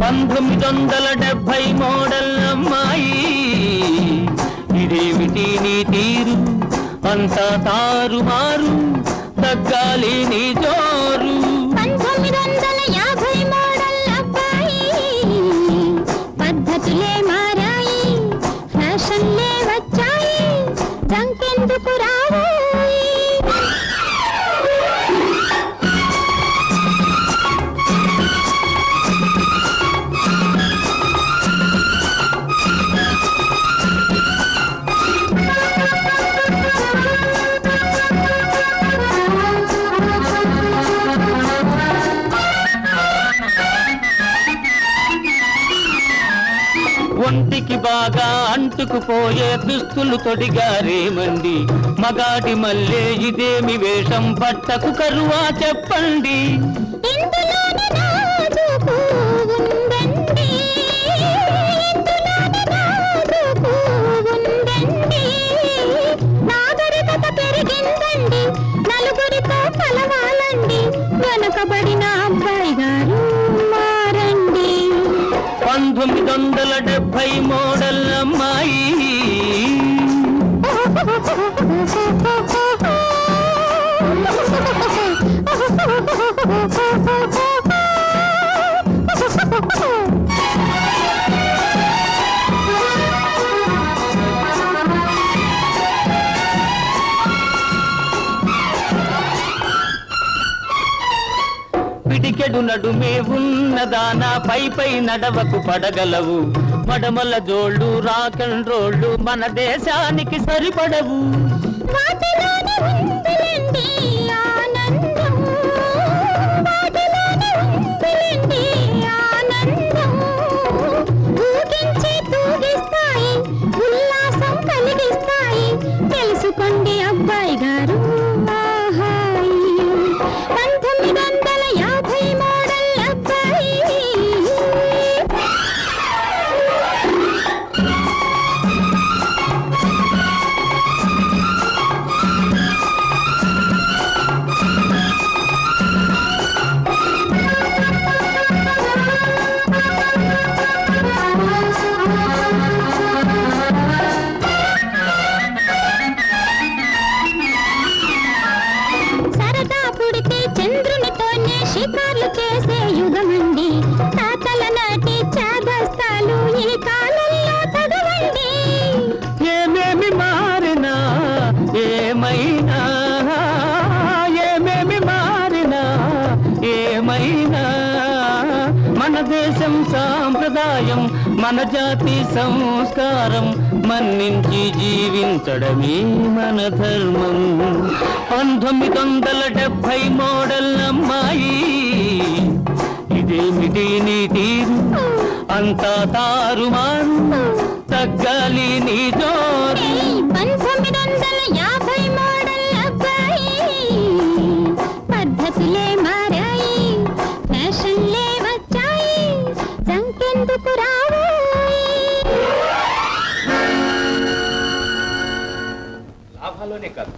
పంతొమ్మిది వందల డెబ్బై మోడల్ అమ్మాయి ఇదేమిటి నీ తీరు? అంతా తారుమారు తగ్గాలి నీ జోరు. పంతొమ్మిది వందల యాభై మోడల్ పద్ధతులే మారాయి ఫ్యాషన్లే వచ్చాయి. బాగా అంటుకుపోయే దుస్తులు తొడిగారేమండి మగాడి మల్లె ఇదేమి వేషం పట్టకు కరువా చెప్పండి. పంతొమ్మిది వందల డెబ్బై మోడల్ నడు పిడికెడు నడుమే ఉన్నదానా పై పై నడవకు పడగలవు. మడమల జోళ్ళు రాకన్ రోళ్ళు మన దేశానికి సరిపడవు. తెలుసుకోండి ఏమైనా? ఏమేమి మారినా? ఏమైనా? మన దేశం సాంప్రదాయం మన జాతి సంస్కారం మన్నించి జీవించడమే మన ధర్మం. పంతొమ్మిది వందల డెబ్బై మోడల్ అమ్మాయి ఇదేమిటి నీ తీరు అంతా తారుమారు తగ్గాలి నీ జోరు. జంకెందుకు లాభాల్లోనే కాదు.